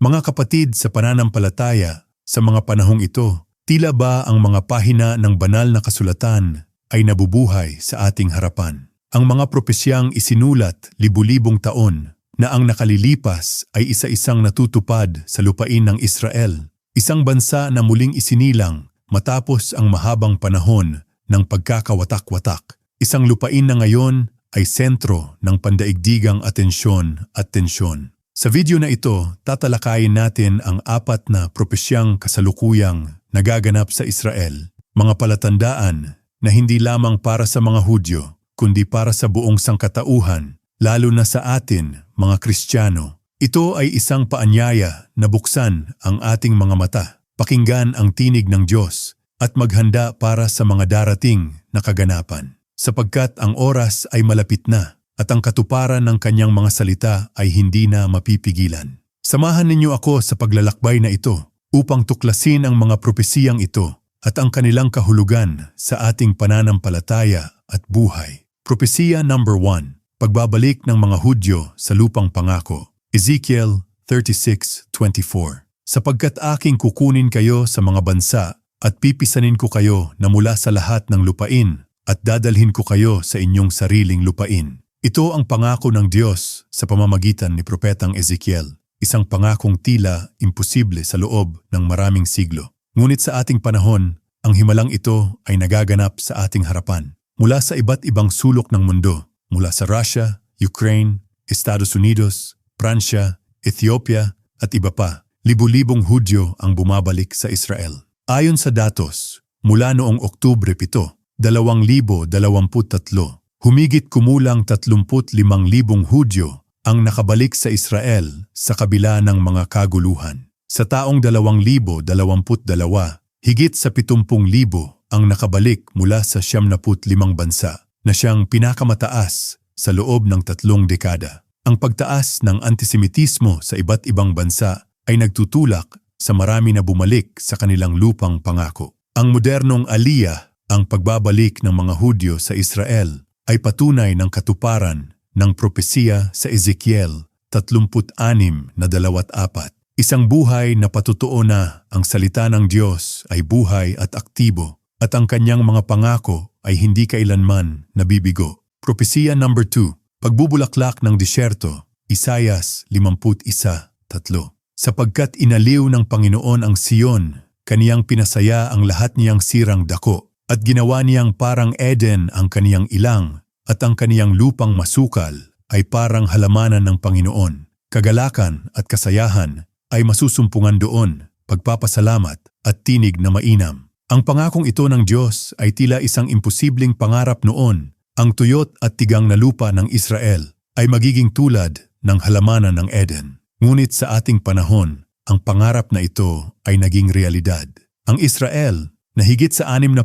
Mga kapatid sa pananampalataya, sa mga panahong ito, tila ba ang mga pahina ng banal na kasulatan ay nabubuhay sa ating harapan? Ang mga propesyang isinulat libu-libong taon na ang nakalilipas ay isa-isang natutupad sa lupain ng Israel, isang bansa na muling isinilang matapos ang mahabang panahon ng pagkakawatak-watak, isang lupain na ngayon ay sentro ng pandaigdigang atensyon at tensyon. Sa video na ito, tatalakayin natin ang apat na propesyang kasalukuyang nagaganap sa Israel, mga palatandaan na hindi lamang para sa mga Hudyo, kundi para sa buong sangkatauhan, lalo na sa atin, mga Kristiyano. Ito ay isang paanyaya na buksan ang ating mga mata, pakinggan ang tinig ng Diyos, at maghanda para sa mga darating na kaganapan. Sapagkat ang oras ay malapit na, at ang katuparan ng kanyang mga salita ay hindi na mapipigilan. Samahan ninyo ako sa paglalakbay na ito upang tuklasin ang mga propesiyang ito at ang kanilang kahulugan sa ating pananampalataya at buhay. Propesiya number 1. Pagbabalik ng mga Hudyo sa lupang pangako. Ezekiel 36:24. Sapagkat aking kukunin kayo sa mga bansa at pipisanin ko kayo na mula sa lahat ng lupain at dadalhin ko kayo sa inyong sariling lupain. Ito ang pangako ng Diyos sa pamamagitan ni Propetang Ezekiel, isang pangakong tila imposible sa loob ng maraming siglo. Ngunit sa ating panahon, ang himalang ito ay nagaganap sa ating harapan. Mula sa iba't ibang sulok ng mundo, mula sa Russia, Ukraine, Estados Unidos, Pransya, Ethiopia at iba pa, libu-libong Hudyo ang bumabalik sa Israel. Ayon sa datos, mula noong Oktubre 7, 2023, Humigit kumulang 35,000 Hudyo ang nakabalik sa Israel sa kabila ng mga kaguluhan. Sa taong 2022, higit sa 70,000 ang nakabalik mula sa 75 bansa na siyang pinakamataas sa loob ng tatlong dekada. Ang pagtaas ng antisemitismo sa iba't ibang bansa ay nagtutulak sa marami na bumalik sa kanilang lupang pangako. Ang modernong aliyah, ang pagbabalik ng mga Hudyo sa Israel, ay patunay ng katuparan ng propesiya sa Ezekiel 36 na dalawat apat. Isang buhay na patutuo na ang salita ng Diyos ay buhay at aktibo at ang kanyang mga pangako ay hindi kailanman nabibigo. Propesiya number 2, Pagbubulaklak ng disyerto, Isayas 51.3 Sapagkat inaliw ng Panginoon ang Siyon, kaniyang pinasaya ang lahat niyang sirang dako at ginawa niyang parang Eden ang kaniyang ilang at ang kaniyang lupang masukal ay parang halamanan ng Panginoon. Kagalakan at kasayahan ay masusumpungan doon, pagpapasalamat at tinig na mainam. Ang pangakong ito ng Diyos ay tila isang imposibleng pangarap noon. Ang tuyot at tigang na lupa ng Israel ay magiging tulad ng halamanan ng Eden. Ngunit sa ating panahon, ang pangarap na ito ay naging realidad. Ang Israel na higit sa 60%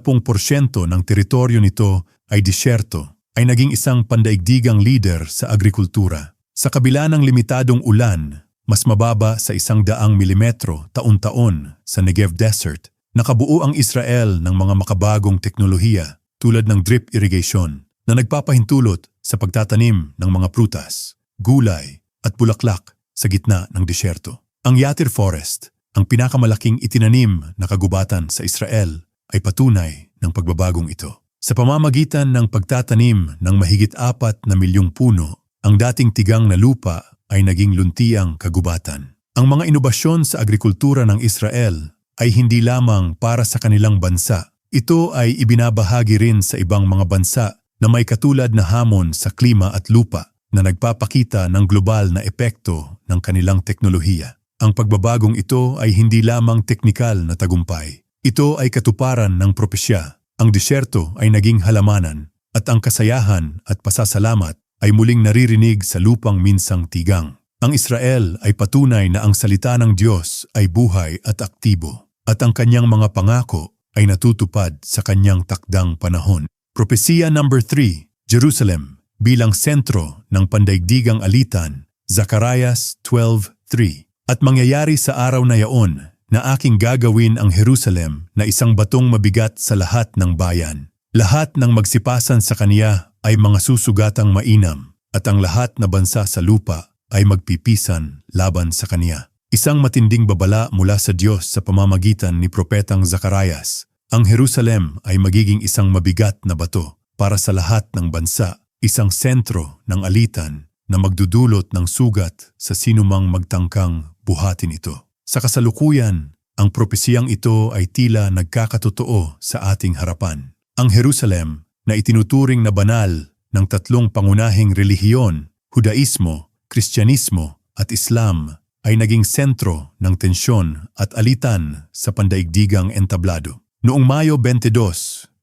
ng teritoryo nito ay disyerto, ay naging isang pandaigdigang leader sa agrikultura. Sa kabila ng limitadong ulan, mas mababa sa isang daang milimetro taon-taon sa Negev Desert, nakabuo ang Israel ng mga makabagong teknolohiya tulad ng drip irrigation na nagpapahintulot sa pagtatanim ng mga prutas, gulay at bulaklak sa gitna ng disyerto. Ang Yatir Forest ang pinakamalaking itinanim na kagubatan sa Israel ay patunay ng pagbabagong ito. Sa pamamagitan ng pagtatanim ng mahigit apat na milyong puno, ang dating tigang na lupa ay naging luntiang kagubatan. Ang mga inobasyon sa agrikultura ng Israel ay hindi lamang para sa kanilang bansa. Ito ay ibinabahagi rin sa ibang mga bansa na may katulad na hamon sa klima at lupa na nagpapakita ng global na epekto ng kanilang teknolohiya. Ang pagbabagong ito ay hindi lamang teknikal na tagumpay. Ito ay katuparan ng propesya. Ang disyerto ay naging halamanan at ang kasayahan at pasasalamat ay muling naririnig sa lupang minsang tigang. Ang Israel ay patunay na ang salita ng Diyos ay buhay at aktibo at ang kanyang mga pangako ay natutupad sa kanyang takdang panahon. Propesiya number 3, Jerusalem bilang sentro ng pandaigdigang alitan, Zacarias 12:3. At mangyayari sa araw na yaon na aking gagawin ang Jerusalem na isang batong mabigat sa lahat ng bayan. Lahat ng magsipasan sa kaniya ay mga susugatang mainam at ang lahat na bansa sa lupa ay magpipisan laban sa kaniya. Isang matinding babala mula sa Diyos sa pamamagitan ni Propetang Zacarias. Ang Jerusalem ay magiging isang mabigat na bato para sa lahat ng bansa, isang sentro ng alitan na magdudulot ng sugat sa sinumang magtangkang buhatin ito. Sa kasalukuyan, ang propesiyang ito ay tila nagkakatotoo sa ating harapan. Ang Jerusalem na itinuturing na banal ng tatlong pangunahing relihiyon, Hudaismo, Kristyanismo at Islam ay naging sentro ng tensyon at alitan sa pandaigdigang entablado. Noong Mayo 22,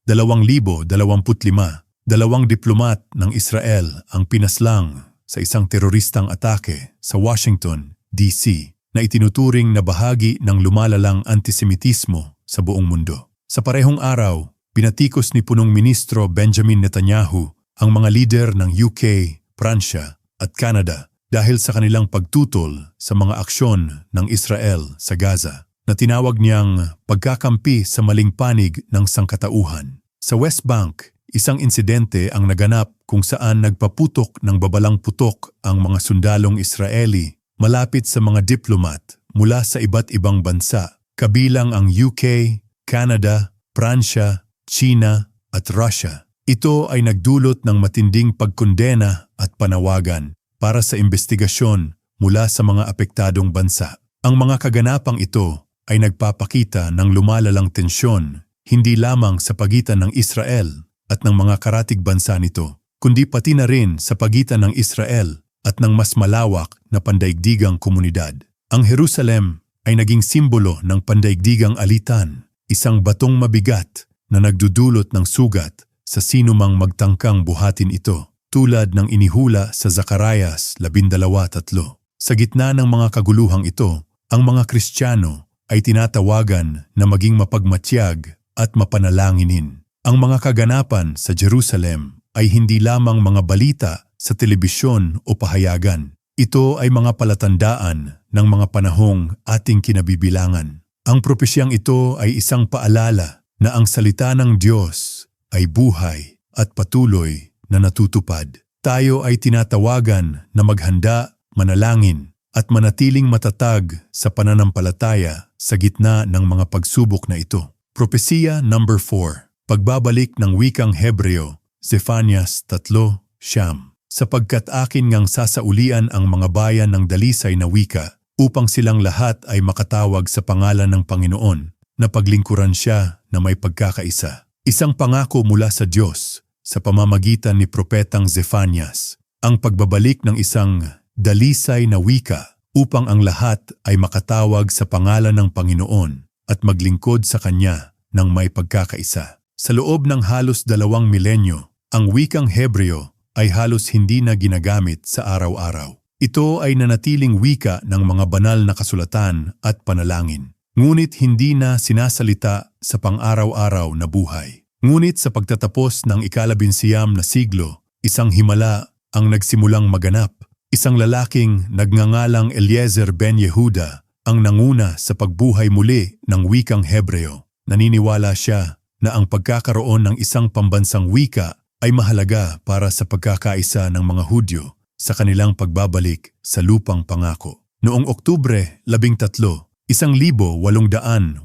2025, dalawang diplomat ng Israel ang pinaslang sa isang teroristang atake sa Washington, D.C. na itinuturing na bahagi ng lumalalang antisemitismo sa buong mundo. Sa parehong araw, pinatikos ni punong ministro Benjamin Netanyahu ang mga lider ng UK, Pransya at Canada dahil sa kanilang pagtutol sa mga aksyon ng Israel sa Gaza na tinawag niyang pagkakampi sa maling panig ng sangkatauhan. Sa West Bank, isang insidente ang naganap kung saan nagpaputok ng babalang putok ang mga sundalong Israeli malapit sa mga diplomat mula sa iba't ibang bansa, kabilang ang UK, Canada, Pransya, China at Russia. Ito ay nagdulot ng matinding pagkondena at panawagan para sa investigasyon mula sa mga apektadong bansa. Ang mga kaganapang ito ay nagpapakita ng lumalalang tensyon hindi lamang sa pagitan ng Israel at ng mga karatig bansa nito, kundi pati na rin sa pagitan ng Israel at ng mas malawak na pandaigdigang komunidad. Ang Jerusalem ay naging simbolo ng pandaigdigang alitan, isang batong mabigat na nagdudulot ng sugat sa sinumang magtangkang buhatin ito tulad ng inihula sa Zacarias 12.3. Sa gitna ng mga kaguluhang ito, ang mga Kristiyano ay tinatawagan na maging mapagmatyag at mapanalanginin. Ang mga kaganapan sa Jerusalem ay hindi lamang mga balita sa telebisyon o pahayagan. Ito ay mga palatandaan ng mga panahong ating kinabibilangan. Ang propesyang ito ay isang paalala na ang salita ng Diyos ay buhay at patuloy na natutupad. Tayo ay tinatawagan na maghanda, manalangin, at manatiling matatag sa pananampalataya sa gitna ng mga pagsubok na ito. Propesiya number 4. Pagbabalik ng wikang Hebreo, Zephanias 3, Siyam. Sapagkat akin ngang sasaulian ang mga bayan ng dalisay na wika upang silang lahat ay makatawag sa pangalan ng Panginoon na paglingkuran siya na may pagkakaisa. Isang pangako mula sa Diyos sa pamamagitan ni Propetang Zephanias ang pagbabalik ng isang dalisay na wika upang ang lahat ay makatawag sa pangalan ng Panginoon at maglingkod sa Kanya ng may pagkakaisa. Sa loob ng halos dalawang milenyo, ang wikang Hebreo ay halos hindi na ginagamit sa araw-araw. Ito ay nanatiling wika ng mga banal na kasulatan at panalangin, ngunit hindi na sinasalita sa pang-araw-araw na buhay. Ngunit sa pagtatapos ng ikalabinsiyam na siglo, isang himala ang nagsimulang maganap. Isang lalaking nagngangalang Eliezer ben Yehuda ang nanguna sa pagbuhay muli ng wikang Hebreo. Naniniwala siya na ang pagkakaroon ng isang pambansang wika ay mahalaga para sa pagkakaisa ng mga Hudyo sa kanilang pagbabalik sa lupang pangako. Noong Oktubre 13, 1881,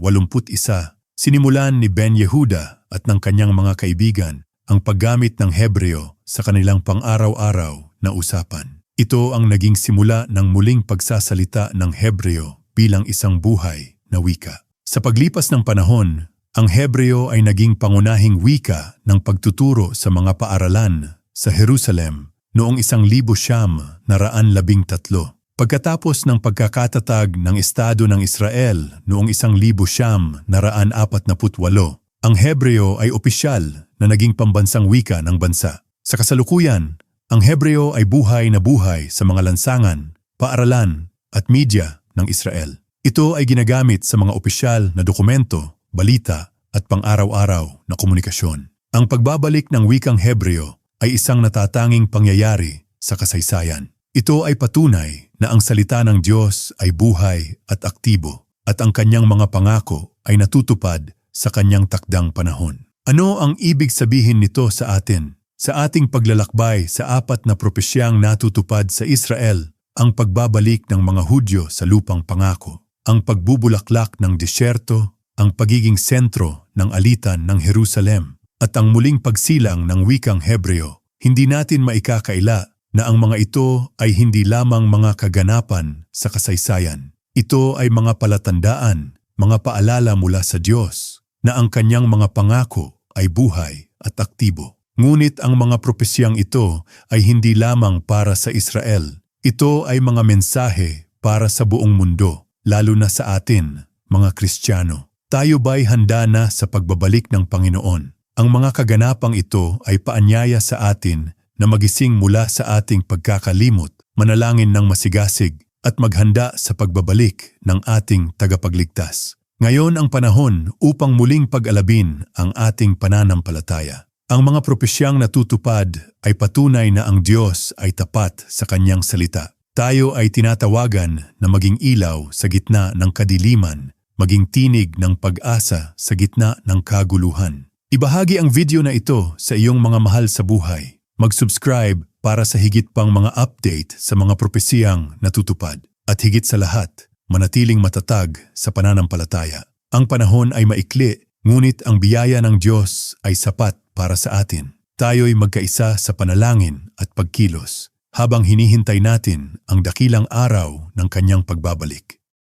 sinimulan ni Ben Yehuda at ng kanyang mga kaibigan ang paggamit ng Hebreo sa kanilang pang-araw-araw na usapan. Ito ang naging simula ng muling pagsasalita ng Hebreo bilang isang buhay na wika. Sa paglipas ng panahon, ang Hebreo ay naging pangunahing wika ng pagtuturo sa mga paaralan sa Jerusalem noong isang libo siyam na raan labing tatlo. Pagkatapos ng pagkakatatag ng Estado ng Israel noong isang libo siyam na raan apat na putwalo, ang Hebreo ay opisyal na naging pambansang wika ng bansa. Sa kasalukuyan, ang Hebreo ay buhay na buhay sa mga lansangan, paaralan at media ng Israel. Ito ay ginagamit sa mga opisyal na dokumento, balita at pang-araw-araw na komunikasyon. Ang pagbabalik ng wikang Hebreo ay isang natatanging pangyayari sa kasaysayan. Ito ay patunay na ang salita ng Diyos ay buhay at aktibo at ang kanyang mga pangako ay natutupad sa kanyang takdang panahon. Ano ang ibig sabihin nito sa atin? Sa ating paglalakbay sa apat na propesyang natutupad sa Israel ang pagbabalik ng mga Hudyo sa lupang pangako, ang pagbubulaklak ng disyerto, ang pagiging sentro ng alitan ng Jerusalem, at ang muling pagsilang ng wikang Hebreo. Hindi natin maikakaila na ang mga ito ay hindi lamang mga kaganapan sa kasaysayan. Ito ay mga palatandaan, mga paalala mula sa Diyos na ang kanyang mga pangako ay buhay at aktibo. Ngunit ang mga propesyang ito ay hindi lamang para sa Israel. Ito ay mga mensahe para sa buong mundo, lalo na sa atin, mga Kristiyano. Tayo ba'y handa na sa pagbabalik ng Panginoon? Ang mga kaganapang ito ay paanyaya sa atin na magising mula sa ating pagkakalimot, manalangin ng masigasig, at maghanda sa pagbabalik ng ating tagapagligtas. Ngayon ang panahon upang muling pag-alabin ang ating pananampalataya. Ang mga propesyang natutupad ay patunay na ang Diyos ay tapat sa kanyang salita. Tayo ay tinatawagan na maging ilaw sa gitna ng kadiliman, maging tinig ng pag-asa sa gitna ng kaguluhan. Ibahagi ang video na ito sa iyong mga mahal sa buhay. Mag-subscribe para sa higit pang mga update sa mga propesiyang natutupad. At higit sa lahat, manatiling matatag sa pananampalataya. Ang panahon ay maikli, ngunit ang biyaya ng Diyos ay sapat para sa atin. Tayo'y magkaisa sa panalangin at pagkilos habang hinihintay natin ang dakilang araw ng kanyang pagbabalik.